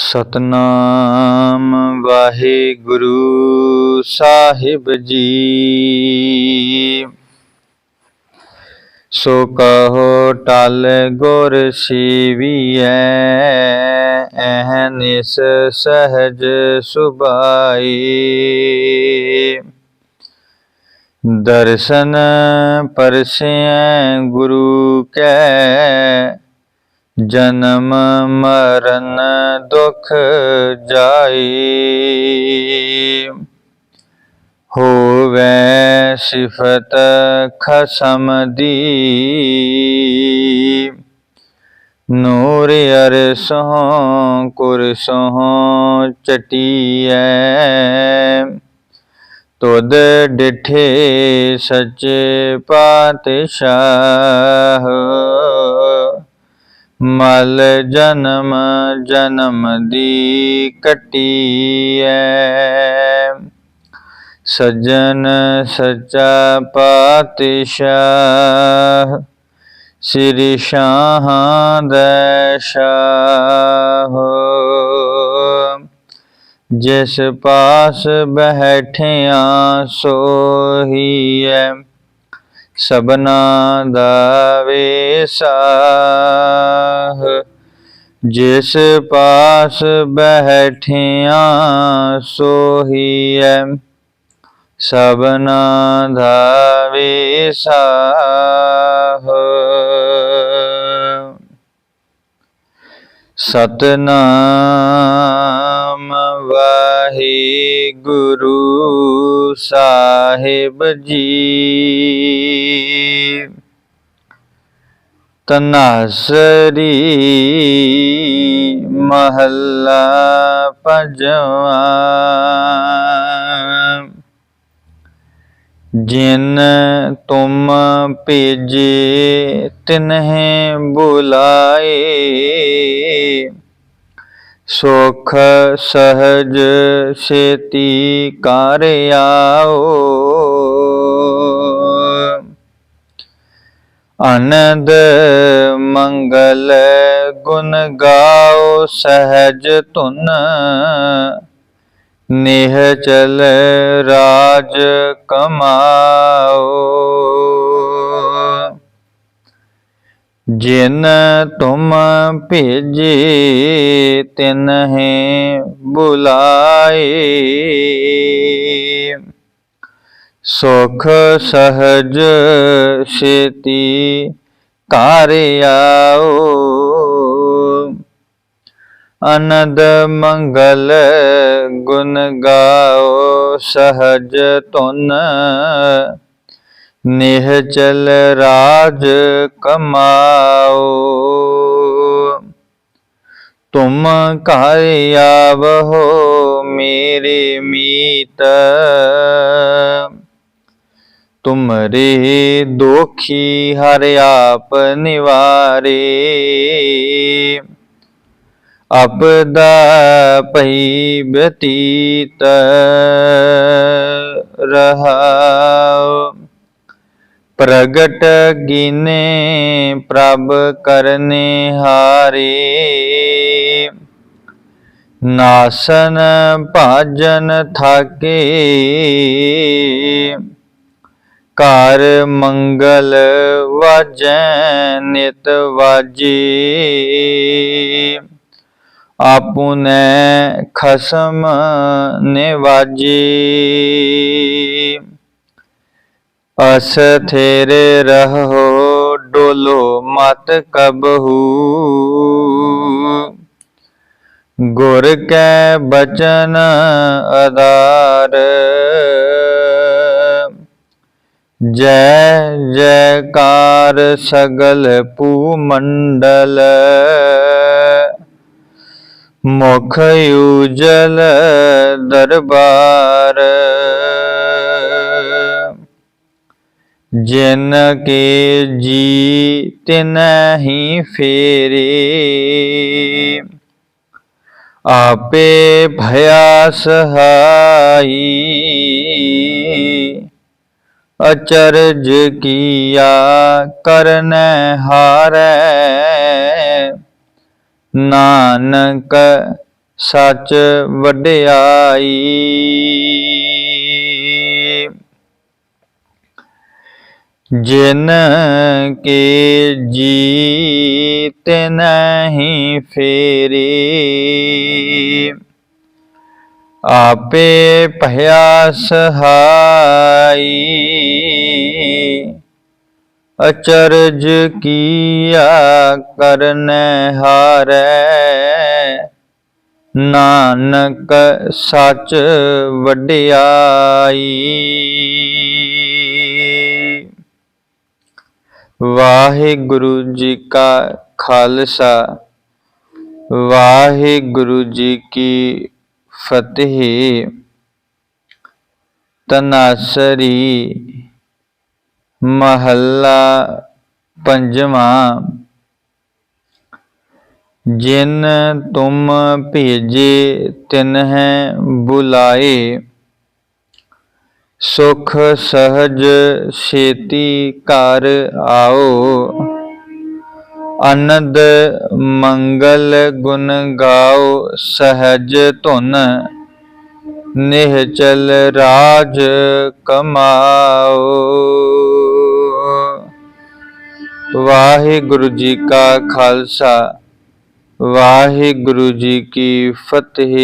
ਸਤਨਾਮ ਵਾਹਿਗੁਰੂ ਸਾਹਿਬ ਜੀ। ਸੋ ਕਹੋ ਟਲ ਗੁਰ ਸੀਵੀਐ ਐਹਨਿਸ ਸਹਜ ਸੁਭਾਈ। ਦਰਸ਼ਨ ਪਰਸੈ ਗੁਰੂ ਕੈ ਜਨਮ ਮਰਨ ਦੁਖ ਜਾਈ। ਹੋਵੇ ਸਿਫਤ ਖਸਮ ਦੀ। ਨੂਰ ਅਰਸੋਂ ਕੁਰਸੋਂ ਚਟੀਐ। ਤੁਦ ਡਿਠੇ ਸੱਚੇ ਪਾਤਸ਼ਾਹ। ਮਲ ਜਨਮ ਜਨਮ ਦੀ ਕਟੀਐ ਸਜਣ ਸਚਾ ਪਾਤਸ਼ਾਹ, ਸ੍ਰੀ ਸ਼ਾਹਾਂ ਦਾ ਸ਼ਾਹ। ਜਿਸ ਪਾਸ ਬੈਠਿਆ ਸੋਹੀਐ ਸਬਨਾ ਦਾ ਵੇਸਾਹ। ਜਿਸ ਪਾਸ ਬੈਠਿਆ ਸੋਹੀਐ ਸਬਨਾ ਦਾ ਵੇਸਾਹ। ਸਤਨਾਮ ਵਾਹਿਗੁਰੂ ਸਾਹਿਬ ਜੀ। ਤਨਾਸਰੀ ਮਹੱਲਾ ਪੰਜਵਾਂ ਜਿਨ ਤੁਮ ਭੇਜੇ ਤਿਨਹਿ ਬੁਲਾਏ। ਸੁਖ ਸਹਜ ਸੇਤੀ ਕਰ ਆਓ। ਆਨੰਦ ਮੰਗਲ ਗੁਣ ਗਾਓ ਸਹਜ ਧੁਨ। ਨੇਹ ਚਲ ਰਾਜ ਕਮਾਓ। ਜਿਨ ਤੁਮ ਭੇਜੇ, ਤਿਨਹਿ ਬੁਲਾਏ। ਸੁਖ ਸਹਜ ਛੇਤੀ ਘਰ ਆਓ। ਅਨੰਦ ਮੰਗਲ ਗੁਣ ਗਾਓ, ਸਹਜ ਧੁਨ। ਨਿਹ ਚਲ ਰਾਜ ਕਮਾਓ। ਤੁਮ ਘਰ ਆਵਹੋ ਮੇਰੇ ਮੀਤ। ਤੁਮਰੇ ਦੋਖੀ ਹਰ ਆਪ ਨਿਵਾਰੇ। ਅਪਦਾ ਪਈ ਬਤੀਤ ਰਹਾਉ ਪ੍ਰਗਟ ਗਿਨੇ ਪ੍ਰਭ ਕਰਨੇ ਹਾਰੇ। ਨਾਸਨ ਭਾਜਨ ਥਾਕੇ। ਘਰ ਮੰਗਲ ਵਾਜੈ ਨਿਤ ਵਾਜੇ। ਆਪੁਨੇ ਖਸਮ ਨਿਵਾਜੇ। ਅਸਥਿਰ ਰਹੋ ਡੋਲੋ ਮਤ ਕਬਹੂ। ਗੁਰ ਕੈ ਬਚਨ ਆਧਾਰ ਜੈ ਜੈਕਾਰ ਸਗਲ ਪੂ ਮੰਡਲ ਮੁਖ ਉਜਲ ਦਰਬਾਰ। ਜਿਨ ਕੇ ਜੀ ਤਿਨਹੀ ਫੇਰੇ, ਆਪੇ ਭਇਆ ਸਹਾਈ। ਅਚਰਜ ਕੀਆ ਕਰਨ ਹਾਰੈ। ਨਾਨਕ ਸੱਚ ਵਡਿਆਈ। ਜਿਨ ਕੇ ਜੀਤ ਨਹੀਂ ਫੇਰੇ ਆਪੇ ਭਇਆ ਸਹਾਈ ਅਚਰਜ ਕੀਆ ਕਰਨ ਹਾਰੈ। ਨਾਨਕ ਸੱਚ ਵਡਿਆਈ। ਵਾਹਿਗੁਰੂ ਜੀ ਕਾ ਖਾਲਸਾ। ਵਾਹਿਗੁਰੂ ਜੀ ਕੀ ਫਤਿਹ ਤਨਾਸਰੀ ਮਹੱਲਾ ਪੰਜਵਾਂ। ਜਿਨ ਤੁਮ ਭੇਜੇ ਤਿਨਹਿ ਬੁਲਾਏ। ਸੁਖ ਸਹਜ ਛੇਤੀ ਘਰ ਆਓ। ਅਨੰਦ ਮੰਗਲ ਗੁਣ ਗਾਓ ਸਹਜ ਧੁਨ, ਨਿਹਚਲ ਰਾਜ ਕਮਾਓ। ਵਾਹਿਗੁਰੂ ਜੀ ਕਾ ਖਾਲਸਾ, ਵਾਹਿਗੁਰੂ ਜੀ ਕੀ ਫਤਿਹ।